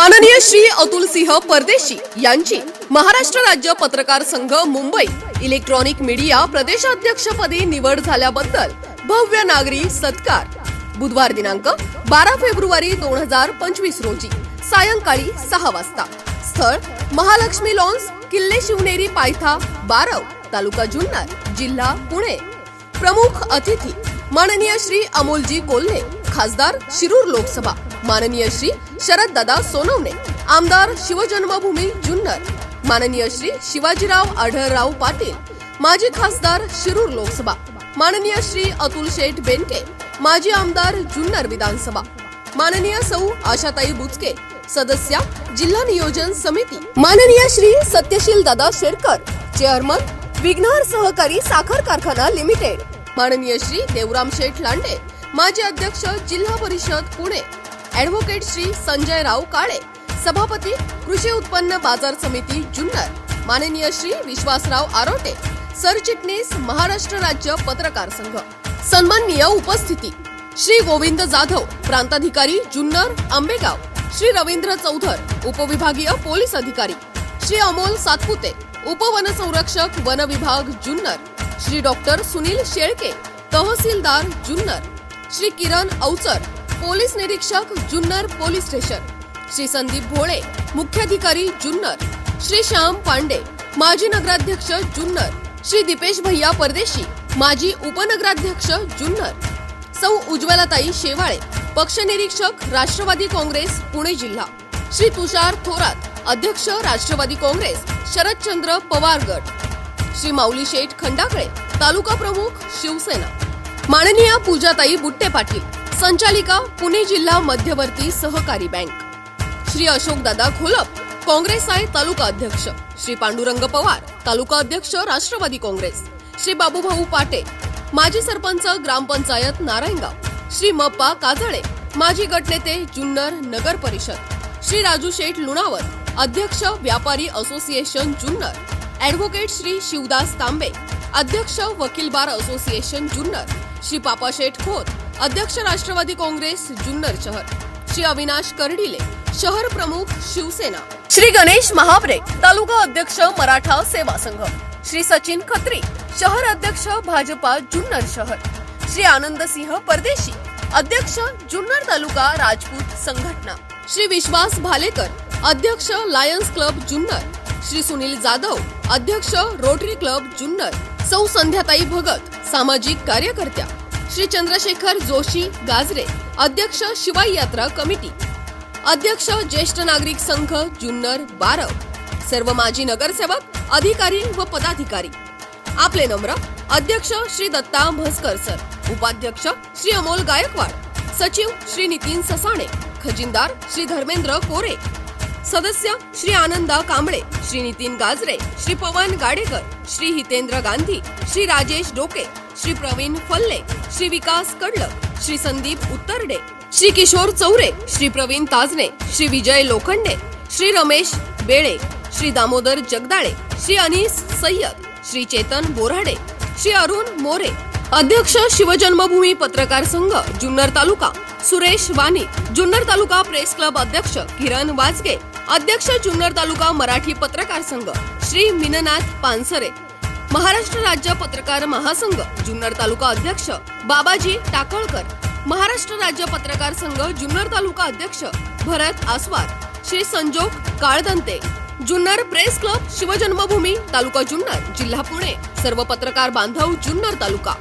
माननीय श्री अतुल सिंह परदेशी यांची महाराष्ट्र राज्य पत्रकार संघ मुंबई इलेक्ट्रॉनिक मीडिया प्रदेशाध्यक्षपदी निवड झाल्याबद्दल भव्य नागरी सत्कार. बुधवार दिनांक बारा फेब्रुवारी दोन हजार पंचवीस रोजी सायंकाळी सहा वाजता. स्थळ महालक्ष्मी लॉन्स किल्ले शिवनेरी पायथा बारव तालुका जुन्नर जिल्हा पुणे. प्रमुख अतिथी माननीय श्री अमोलजी कोल्हे खासदार शिरूर लोकसभा. माननीय श्री शरद दादा सोनवणे आमदार शिवजन्मभूमी जुन्नर माननीय श्री शिवाजीराव आढळराव पाटील माजी खासदार शिरूर लोकसभा माननीय श्री अतुल शेठ बेनके माजी आमदार जुन्नर विधानसभा माननीय सौ आशाताई बुचके सदस्या जिल्हा नियोजन समिती माननीय श्री सत्यशील दादा शेरकर चेअरमन विघ्नहर सहकारी साखर कारखाना लिमिटेड माननीय श्री देवराम शेठ लांडे माजी अध्यक्ष जिल्हा परिषद पुणे ऍडव्होकेट श्री संजय राव काळे सभापती कृषी उत्पन्न बाजार समिती जुन्नर माननीय श्री विश्वासराव आरोटे सरचिटणीस महाराष्ट्र राज्य पत्रकार संघ. सन्माननीय उपस्थिती श्री गोविंद जाधव प्रांताधिकारी जुन्नर आंबेगाव श्री रवींद्र चौधर उपविभागीय पोलीस अधिकारी श्री अमोल सातपुते उपवनसंरक्षक वन विभाग जुन्नर श्री डॉक्टर सुनील शेळके तहसीलदार जुन्नर श्री किरण अवचर पोलीस निरीक्षक जुन्नर पोलीस स्टेशन. श्री संदीप भोळे मुख्याधिकारी जुन्नर. श्री श्याम पांडे माजी नगराध्यक्ष जुन्नर. श्री दीपेश भैया परदेशी माजी उपनगराध्यक्ष जुन्नर. सौ उज्ज्वलाताई शेवाळे पक्ष निरीक्षक राष्ट्रवादी काँग्रेस पुणे जिल्हा. श्री तुषार थोरात अध्यक्ष राष्ट्रवादी काँग्रेस शरदचंद्र पवार गट श्री माऊली शेठ खंडाकळे तालुका प्रमुख शिवसेना. माननीय पूजाताई बुट्टे पाटील संचालिका पुणे जिल्हा मध्यवर्ती सहकारी बँक. श्री अशोकदादा घोलप काँग्रेस आहे तालुका अध्यक्ष. श्री पांडुरंग पवार तालुका अध्यक्ष राष्ट्रवादी काँग्रेस. श्री बाबूभाऊ पाटे माजी सरपंच ग्रामपंचायत नारायणगाव. श्री मप्पा काजळे माजी गटनेते जुन्नर नगर परिषद. श्री राजू शेठ लुणावर अध्यक्ष व्यापारी असोसिएशन जुन्नर. ॲडव्होकेट श्री शिवदास तांबे अध्यक्ष वकील बार असोसिएशन जुन्नर. श्री पापाशेठ खोत अध्यक्ष राष्ट्रवादी काँग्रेस जुन्नर शहर. श्री अविनाश कर्डिले शहर प्रमुख शिवसेना. श्री गणेश महाबरे तालुका अध्यक्ष मराठा सेवा संघ. श्री सचिन खत्री शहर अध्यक्ष भाजपा जुन्नर शहर. श्री आनंद सिंह परदेशी अध्यक्ष जुन्नर तालुका राजपूत संघटना. श्री विश्वास भालेकर अध्यक्ष लायन्स क्लब जुन्नर. श्री सुनील जाधव अध्यक्ष रोटरी क्लब जुन्नर. सौ संध्याताई भगत सामाजिक कार्यकर्त्या. श्री चंद्रशेखर जोशी गाजरे अध्यक्ष शिवाई यात्रा कमिटी अध्यक्ष ज्येष्ठ नागरिक संघ जुन्नर बारव सर्व माजी नगरसेवक अधिकारी व पदाधिकारी. आपले नम्र अध्यक्ष श्री दत्ता म्हसकर सर उपाध्यक्ष श्री अमोल गायकवाड सचिव श्री नितीन ससाणे खजिनदार श्री धर्मेंद्र कोरे सदस्य श्री आनंदा कांबळे श्री नितीन गाजरे श्री पवन गाडेकर श्री हितेंद्र गांधी श्री राजेश डोके श्री प्रवीण फल्ले श्री विकास कडलक श्री संदीप उत्तरडे श्री किशोर चौरे श्री प्रवीण ताजने श्री विजय लोखंडे श्री रमेश बेळे श्री दामोदर जगदाळे श्री अनिस सय्यद श्री चेतन बोराडे श्री अरुण मोरे अध्यक्ष शिवजन्मभूमी पत्रकार संघ जुन्नर तालुका सुरेश वाणी जुन्नर तालुका प्रेस क्लब अध्यक्ष किरण वाजगे अध्यक्ष जुन्नर तालुका मराठी पत्रकार संघ श्री मिननाथ पानसरे. महाराष्ट्र राज्य पत्रकार महासंघ जुन्नर तालुका अध्यक्ष बाबाजी टाकळकर. महाराष्ट्र राज्य पत्रकार संघ जुन्नर तालुका अध्यक्ष भरत आस्वार श्री संजोग काळदंते. जुन्नर प्रेस क्लब शिवजन्मभूमी तालुका जुन्नर जिल्हा पुणे. सर्व पत्रकार बांधव जुन्नर तालुका.